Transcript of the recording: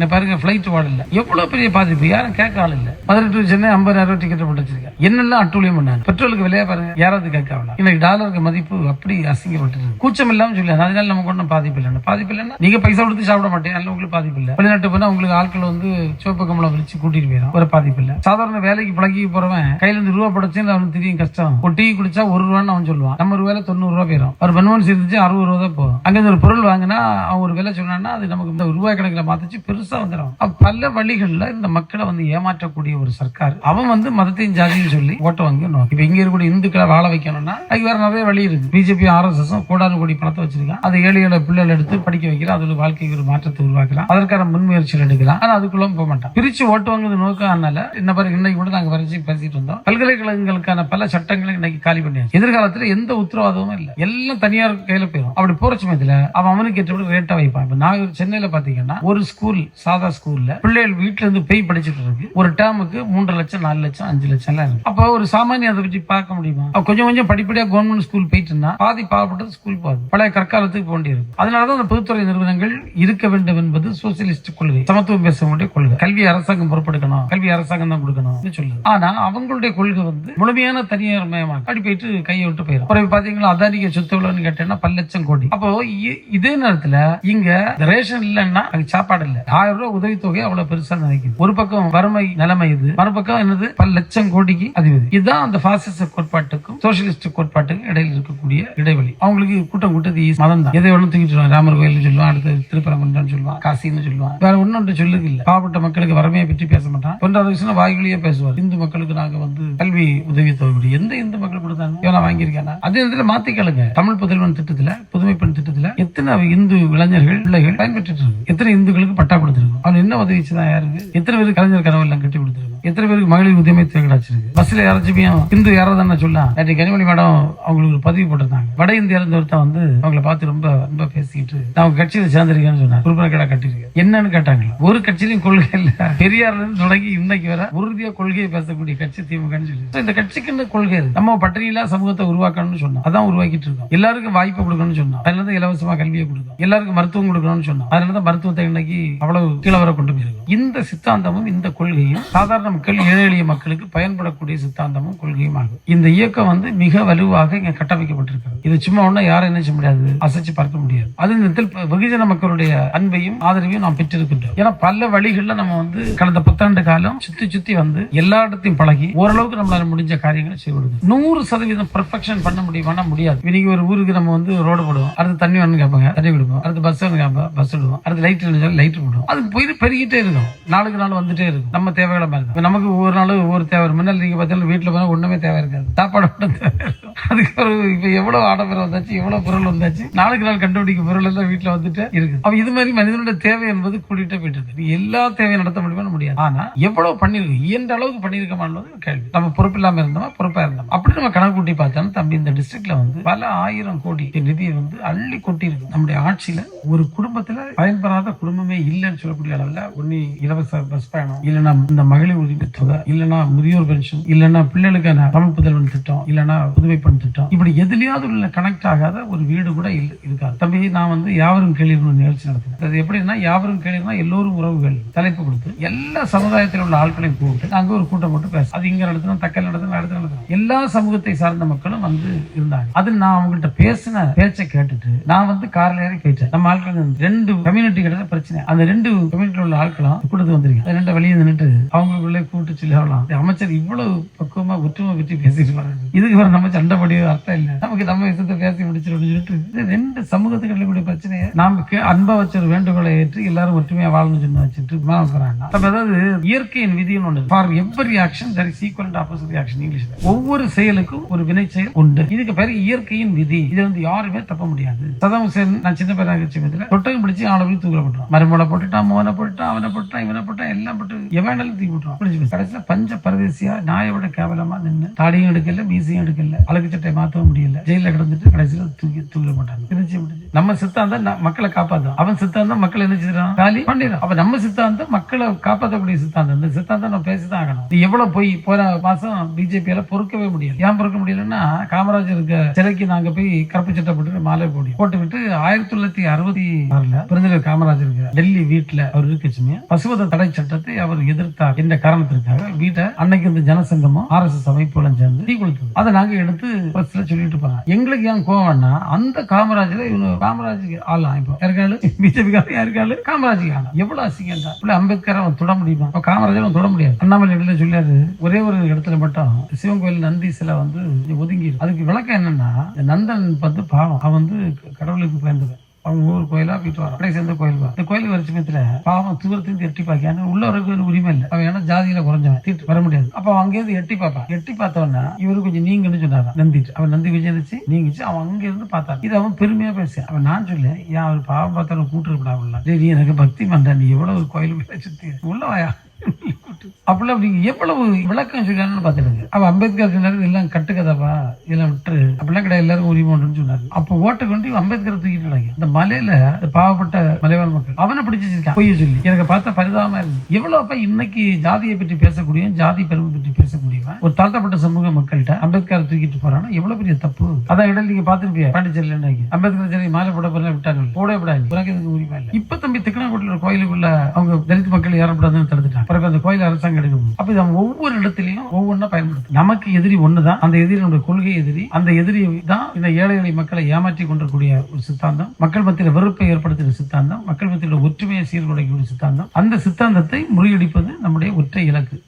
இந்த பாருங்க பிளைட் வாடல எவ்வளவு பெரிய பாதிப்பு? யாரும் கேட்க ஆள் இல்ல. மதுரை டு சென்னை ஐம்பதாயிரம் ரூபாய் டிக்கெட் போட்டு வச்சிருக்கேன் என்னெல்லாம் அட்டூழியம் பண்ணாங்க? பெட்ரோலுக்கு விலையா பாருங்க யாராவது கேட்க ஆகல இன்னைக்கு டாலருக்கு மதிப்பு அப்படி அசிங்கப்பட்டு கூச்சம் இல்லாம சொல்லி அதனால நமக்கு ஒன்றும் பாதிப்பு இல்லை பாதிப்பு இல்லைன்னா நீங்க பைசா கொடுத்து சாப்பிட மாட்டேன் நல்ல உங்களுக்கு பாதிப்பு இல்லை. வெளிநாட்டு போனா உங்களுக்கு ஆட்கள் வந்து சிவப்பு கம்பளம் வச்சு கூட்டிட்டு போயிடும் ஒரு பாதிப்பு இல்லை. சாதாரண வேலைக்கு பழகி போறவன் கையில இருந்து ரூபா படைச்சு அவனுக்கு தெரியும் கஷ்டம். ஒரு டீ குடிச்சா ஒரு ரூபான்னு அவன் சொல்லுவான். நம்ம ரூபாயில தொண்ணூறு ரூபா போயிடும் ஒரு பெண்மன் இருந்துச்சு அறுபது ரூபா தான் போகும் அங்க ஒரு பொருள் வாங்கினா அவன் ஒரு விலை சொன்னான்னா அது நமக்கு இந்த ரூபாய் கணக்கில் மாத்திச்சு. பெருசு வந்துடும் பல வழிகள்ல இந்த மக்களை வந்து ஏமாற்றக்கூடிய ஒரு சர்க்கார். அவன் வந்து மதத்தையும் ஜாதியும் சொல்லி ஓட்ட வாங்கி நோக்கி இப்ப இங்க இருக்கக்கூடிய இந்துக்களை வாழ வைக்கணும்னா அதுக்கு வேற நிறைய வழி இருக்கு. பிஜேபி ஆர்எஸ்எஸ் கோடானு கோடி பணத்தை வச்சிருக்கான் அது ஏழை ஏழை பிள்ளைகள் எடுத்து படிக்க வைக்கிறான் அதுல வாழ்க்கைக்கு ஒரு மாற்றத்தை உருவாக்கலாம். அதற்கான முன்முயற்சிகள் எடுக்கலாம். ஆனா அதுக்குள்ள போக மாட்டான். பிரிச்சு ஓட்டு வாங்குறது நோக்கம் அதனால என்ன பாருங்க இன்னைக்கு கூட நாங்க வரைச்சு பேசிட்டு இருந்தோம். பல்கலைக்கழகங்களுக்கான பல சட்டங்களை இன்னைக்கு காலி பண்ணியாச்சு. எதிர்காலத்துல எந்த உத்தரவாதமும் இல்ல. எல்லாம் தனியார் கையில போயிடும் அப்படி போற சமயத்துல அவன் அவனுக்கு ஏற்றபடி ரேட்டா வைப்பான். இப்ப நான் சென்னையில பாத்தீங்கன்னா ஒரு ஸ்கூல் சாதா ஸ்கூல்ல பிள்ளைகள் வீட்டுல இருந்து போய் படிச்சுட்டு இருக்கு. ஒரு டேர்முக்கு மூன்று லட்சம் நாலு லட்சம் அஞ்சு லட்சம் எல்லாம் இருக்கு. அப்ப ஒரு சாமானிய அதை பற்றி பார்க்க முடியுமா? கொஞ்சம் கொஞ்சம் படிப்படியா கவர்மெண்ட் ஸ்கூல் போயிட்டுன்னா பாதி பாவப்பட்டது ஸ்கூல் போகுது. பழைய கற்காலத்துக்கு போக வேண்டியிருக்கு அதனாலதான் அந்த பொதுத்துறை நிறுவனங்கள் இருக்க வேண்டும் என்பது சோசியலிஸ்ட் கொள்கை சமத்துவம் பேச வேண்டிய கொள்கை. கல்வி அரசாங்கம் பொறுப்பெடுக்கணும். கல்வி அரசாங்கம் தான் கொடுக்கணும் சொல்லுது. ஆனா அவங்களுடைய கொள்கை வந்து முழுமையான தனியார் மயமாக அப்படி போயிட்டு கையை விட்டு போயிடும் அப்புறம் பாத்தீங்களா அதானிக்கு சொத்து எவ்வளவுன்னு கேட்டேன்னா பல லட்சம் கோடி. அப்போ இ- இதே நேரத்துல இங்க ரேஷன் இல்லைன்னா அங்க சாப்பாடு இல்லை. ஆயிரம் ரூபாய் உதவித்தொகை அவ்வளவு பெருசா நினைக்குது. ஒரு பக்கம் வறுமை நிலைமை இது மறுபக்கம் என்னது? பல லட்சம் கோடிக்கு அதிபதி. இதுதான் அந்த பாசிச கோட்பாட்டுக்கும் சோசியலிஸ்ட் கோட்பாட்டுக்கும் இடையில் இருக்கக்கூடிய இடைவெளி. அவங்களுக்கு கூட்டம் கூட்டது மதம் தான் எதை வேணும் தூக்கி சொல்லுவாங்க. ராமர் கோயில் சொல்லுவான் அடுத்து திருப்பரங்குன்றம் சொல்லுவான் காசின்னு சொல்லுவான். வேற ஒன்னும் சொல்லுது இல்ல பாவப்பட்ட மக்களுக்கு வறுமையை பற்றி பேச மாட்டான். ஒன்றாவது விஷயம் வாய்களியே பேசுவார். இந்து மக்களுக்கு நாங்க வந்து கல்வி உதவி தொகை எந்த இந்து மக்கள் கொடுத்தாங்க? இவன் வாங்கியிருக்கானா? அதே நேரத்துல மாத்தி கேளுங்க. தமிழ் புதல்வன் திட்டத்துல புதுமை பெண் திட்டத்துல எத்தனை இந்து இளைஞர்கள் பிள்ளைகள் பயன்பெற்று எத்தனை இந்துக்களுக்கு பட்டா கொடுத்துருக்கோம். அவன் என்ன உதவி தான் யாருக்கு? எத்தனை பேர் கலைஞர் கனவு எல்லாம் கட்டி கொடுத்துருக்கோம்? எத்தனை பேருக்கு மகளிர் உதவி தொகை கிடைச்சிருக்கு பஸ்ல யாராச்சும் இந்து யாராவது தானே சொல்லலாம். நேற்று கனிமொழி மேடம் அவங்களுக்கு ஒரு பதிவு போட்டிருந்தாங்க. வட இந்தியால இருந்து ஒருத்தன் வந்து அவங்கள பார்த்து ரொம்ப ரொம்ப பேசிக்கிட்டு நான் அவங்க கட்சியில சேர்ந்திருக்கேன்னு சொன்னாங்க. உறுப்பினர் கடை கட்டிருக்கேன் என்னன்னு கேட்டாங்க ஒரு கட்சியிலும் கொள்கை இல்ல. பெரியார்ல இருந்து தொடங்கி இன்னைக்கு வர உறுதியா கொள்கையை பேசக்கூடிய கட்சி திமுகன்னு சொல்லி. இந்த கட்சிக்குன்னு கொள்கை நம்ம பட்டியலா சமூகத்தை உருவாக்கணும்னு சொன்னோம் அதான் உருவாக்கிட்டு இருக்கோம். எல்லாருக்கும் வாய்ப்பு கொடுக்கணும்னு சொன்னோம் அதனால தான் இலவசமா கல்வியை கொடுக்கும் எல்லாருக்கும் மருத்துவம் கொடுக்கணும்னு சொன்னோம் அதனால தான் மருத்துவத்தை இன்னைக்கு அவ்வளவு கீழே வர கொண்டு போயிருக்கோம். இந்த சித்தாந்தமும் இந்த கொள்கையும் சாதாரண மக்கள் மக்கள் ஏழை எளிய மக்களுக்கு பயன்படக்கூடிய சித்தாந்தமும் கொள்கையும் ஆகும். இந்த இயக்கம் வந்து மிக வலுவாக இங்க கட்டமைக்கப்பட்டிருக்கிறது. இது சும்மா ஒண்ணு யாரும் என்ன செய்ய முடியாது? அசைச்சு பார்க்க முடியாது. அது நேரத்தில் வெகுஜன மக்களுடைய அன்பையும் ஆதரவையும் நாம் பெற்றிருக்கின்றோம். ஏன்னா பல வழிகள்ல நம்ம வந்து கடந்த பத்தாண்டு காலம் சுத்தி சுத்தி வந்து எல்லா இடத்தையும் பழகி ஓரளவுக்கு நம்மளால முடிஞ்ச காரியங்களை செய்ய முடியும் நூறு சதவீதம் பர்ஃபெக்ஷன் பண்ண முடியுமானா முடியாது. இன்னைக்கு ஒரு ஊருக்கு நம்ம வந்து ரோடு போடுவோம். அடுத்து தண்ணி வந்து கேட்பாங்க. தண்ணி விடுவோம் அடுத்து பஸ் வந்து கேட்போம் பஸ் விடுவோம். அடுத்து லைட் இருந்தாலும் லைட் விடுவோம் அது போய் பெருகிட்டே இருக்கும். நாளுக்கு நாள் வந்துட்டே இருக்கும். நம்ம தேவைகளை மாதிரி நமக்கு நமக்கு ஒவ்வொரு நாள் ஒவ்வொரு தேவை இருக்கும். நீங்கள் பார்த்தீங்கன்னா வீட்டில் போனால் ஒன்றுமே தேவை இருக்காது சாப்பாடு மட்டும் தேவை அதுக்கு ஒரு இப்ப எவ்வளவு ஆடம்பரம் வந்தாச்சு எவ்வளவு பொருள் வந்தாச்சு? நாளுக்கு நாள் கண்டுபிடிக்க பொருள் எல்லாம் வீட்டுல வந்துட்டு இருக்கு. அப்ப இது மாதிரி மனிதனுடைய தேவை என்பது கூட்டிட்டே போயிட்டு இருக்கு எல்லா தேவையும் நடத்த முடியுமா? முடியாது. ஆனா எவ்வளவு பண்ணிருக்கு இயன்ற அளவுக்கு பண்ணிருக்கமானது கேள்வி. நம்ம பொறுப்பு இல்லாம இருந்தோமா? பொறுப்பா இருந்தோம்? அப்படி நம்ம கணக்கு கூட்டி பார்த்தோம்னா தம்பி இந்த டிஸ்ட்ரிக்ட்ல வந்து பல ஆயிரம் கோடி நிதியை வந்து அள்ளி கொட்டி இருக்கு நம்முடைய ஆட்சியில ஒரு குடும்பத்துல பயன்பெறாத குடும்பமே இல்லைன்னு சொல்லக்கூடிய அளவுல ஒண்ணு இலவச பஸ் பயணம் இல்லைன்னா இந்த மகளிர் உரிமை தொகை இல்லைன்னா முதியோர் பென்ஷன் இல்லைன்னா பிள்ளைகளுக்கான தமிழ் புதல்வன் திட்டம் இல்லைன்னா புதுமை பெண் திட்டம் இப்படி எதுலயாவது உள்ள கனெக்ட் ஆகாத ஒரு வீடு கூட இல்லை இருக்காது. தம்பி நான் வந்து யாவரும் கேள்வி நிகழ்ச்சி நடத்தினேன். அது எப்படின்னா யாவரும் கேள்வினா எல்லோரும் உறவுகள் தலைப்பு கொடுத்து எல்லா சமுதாயத்தில் உள்ள ஆட்களையும் கூப்பிட்டு நாங்க ஒரு கூட்டம் போட்டு பேச அது இங்க நடத்தணும் தக்கல் நடத்தணும் அடுத்து நடத்தணும். எல்லா சமூகத்தை சார்ந்த மக்களும் வந்து இருந்தாங்க. அது நான் அவங்கள்ட்ட பேசின பேச்சை கேட்டுட்டு நான் வந்து கார்ல ஏறி போயிட்டேன் நம்ம ஆட்கள் ரெண்டு கம்யூனிட்டி கிட்ட பிரச்சனை. அந்த ரெண்டு கம்யூனிட்டியில் உள்ள ஆட்களும் கூட்டத்துக்கு வந்திருக்கேன் ரெண்டு வெளியே நின்னுட்டு அவங்களுக்குள்ளே கூப்பிட்டு சொல்லலாம் அமைச்சர் இவ்வளவு பக்குவமா ஒற்றுமை பற்றி பேசிட்டு வராங்க இதுக்கு வர நம்ம சண்டை அப்படியே அர்த்தம் இல்ல. நமக்கு நம்ம விஷயத்தை பேசி முடிச்சிடும் சொல்லிட்டு இது ரெண்டு சமூகத்துக்கு இருக்கக்கூடிய பிரச்சனையை நமக்கு அன்பா வச்ச ஒரு வேண்டுகோளை ஏற்று எல்லாரும் ஒற்றுமையா வாழணும் சொன்ன வச்சுட்டு போறாங்க அப்ப அதாவது இயற்கையின் விதின்னு ஒண்ணு for every action there is equal equal opposite action இங்கிலீஷ்ல ஒவ்வொரு செயலுக்கும் ஒரு வினை செயல் உண்டு. இதுக்கு பேர் இயற்கையின் விதி. இது வந்து யாருமே தப்ப முடியாது. சதாம் ஹுசேன் நான் சின்ன பேராக பட்சத்துல தொட்டகம் பிடிச்சி ஆளை போய் தூக்கில போட்டுறான் மருமலை போட்டுட்டான் மோனை போட்டுட்டான் அவனை போட்டுட்டான் இவனை போட்டான் எல்லாம் போட்டு எவனாலும் தூக்கி போட்டுறான் கடைசியில் பஞ்ச பரதேசியா நாயை விட கேவலமா நின்று தாடியும் எடுக்கல மீசையும் எடுக்கல அழகு சட்டை மாத்தவும் முடியல. ஜெயில கிடந்துட்டு கடைசியில் தூக்கி தூக்கிட மாட்டாங்க. பிரிச்சு முடிச்சு. நம்ம சித்தாந்தம் மக்களை காப்பாத்தும் அவன் சித்தாந்தம் மக்களை என்ன செய்யறான் காலி பண்ணிடும் அப்ப நம்ம சித்தாந்தம் மக்களை காப்பாற்றக்கூடிய சித்தாந்தம். இந்த சித்தாந்தம் நம்ம பேசிதான் ஆகணும். நீ எவ்வளவு போய் போற மாசம் பிஜேபியால பொறுக்கவே முடியல. ஏன் பொறுக்க முடியலன்னா காமராஜர் இருக்க சிலைக்கு நாங்க போய் கருப்பு சட்டை போட்டு மாலை போடி போட்டு விட்டு ஆயிரத்தி தொள்ளாயிரத்தி அறுபத்தி ஆறுல பெருந்தலைவர் காமராஜர் இருக்க டெல்லி வீட்டுல அவர் இருக்கச்சுமே பசுவத தடை சட்டத்தை அவர் எதிர்த்தார். என்ற காரணத்திற்காக வீட்டை அன்னைக்கு இந்த ஜனசங்கமும் ஆர் எஸ் எஸ் அமைப்புகளும் சேர்ந்து தீ கொடுத்தது அதை நாங்க எடுத்து பஸ்ல சொல்லிட்டு போறோம் எங்களுக்கு ஏன் கோவம்னா அந்த காமராஜர் இவங்க காமராஜுக்கு ஆளலாம் இப்போ யாருக்காளு பிஜேபி யாருக்காளு காமராஜுக்கு ஆளலாம் எவ்வளவு அசிங்கம் தான் இல்ல அம்பேத்கர் அவன் தொட முடியுமா? அப்ப காமராஜர் அவன் தொட முடியாது. அண்ணாமலை இடத்துல சொல்லியாரு ஒரே ஒரு இடத்துல மட்டும் சிவன் கோயில் நந்தி சிலை வந்து ஒதுங்கி அதுக்கு விளக்கம் என்னன்னா இந்த நந்தன் வந்து பாவம். அவன் வந்து கடவுளுக்கு பயந்தவன். அவங்க ஊர் கோயிலா போயிட்டு வரான். சேர்ந்த கோயில் இந்த கோயில் வர பாவம் தூரத்துக்கு எட்டி பாக்கியான்னு உள்ள ஒரு உரிமை இல்லை. அவன் ஜாதியில குறைஞ்சவன் தீட்டு வர முடியாது. அப்ப அவன் அங்கேயிருந்து எட்டி பார்ப்பான். எட்டி பார்த்தவன இவரு கொஞ்சம் நீங்கன்னு சொன்னாரான் நந்திட்டு. அவன் நந்தி விஜயனிச்சு நீங்கிச்சு அவன் அங்க இருந்து பார்த்தான். இது அவன் பெருமையா பேச அவன் நான் சொல்ல ஏன் அவர் பாவம் பார்த்தாலும் கூட்டு இருப்பா நீ எனக்கு பக்தி பண்ற. நீ எவ்வளவு கோயில் சுத்தி உள்ளவாயா கூட்டு அப்படிலாம் அப்படி எவ்வளவு விளக்கம் சொல்லியான்னு பாத்துடுங்க அவ அம்பேத்கர் சொன்னாரு எல்லாம் கட்டுக்கதாப்பா இதெல்லாம் விட்டுரு. அப்படிலாம் கிடையாது எல்லாரும் உரிமை உண்டுன்னு சொன்னாரு. அப்ப ஓட்டை கொண்டு அம்பேத்கர் தூக்கிட்டு இந்த மலையில பாவப்பட்ட மலைவாழ் மக்கள் அவனை பிடிச்சி வச்சிருக்கான். பொய்ய சொல்லி. எனக்கு பார்த்தா பரிதாபமா இருக்கு. எவ்வளவு அப்ப இன்னைக்கு ஜாதியை பற்றி பேசக்கூடிய ஜாதி பெருமை பற்றி பேசக்கூடியவன் ஒரு தாழ்த்தப்பட்ட சமூக மக்கள்கிட்ட அம்பேத்கர் தூக்கிட்டு போறானா எவ்வளவு பெரிய தப்பு? அதான் இடையில நீங்க பாத்துருப்பியா பாண்டிச்சேரியில் அம்பேத்கர் சிலை மாலை போட போல விட்டாங்க போட விடாது. உனக்கு இதுக்கு உரிமை இல்லை இப்ப தம்பி திக்கணாக்கோட்டில் ஒரு கோயிலுக்குள்ள அவங்க தலித் மக்கள் ஏறப்படாதுன்னு தடுத்துட்டாங்க. பிறகு அந்த கோயில் அரசாங்கம் கிடைக்கும். அப்ப இதை ஒவ்வொரு இடத்துலையும் ஒவ்வொன்றா பயன்படுத்தும் நமக்கு எதிரி ஒண்ணுதான் அந்த எதிரி நம்முடைய கொள்கை எதிரி. அந்த எதிரி தான் இந்த ஏழை எளிய மக்களை ஏமாற்றி கொண்டிருக்கூடிய ஒரு சித்தாந்தம். மக்கள் மத்தியில் வெறுப்பை ஏற்படுத்துகிற சித்தாந்தம். மக்கள் மத்தியில் ஒற்றுமையை சீர்குலைக்கக்கூடிய சித்தாந்தம். அந்த சித்தாந்தத்தை முறியடிப்பது நம்முடைய ஒற்றை இலக்கு.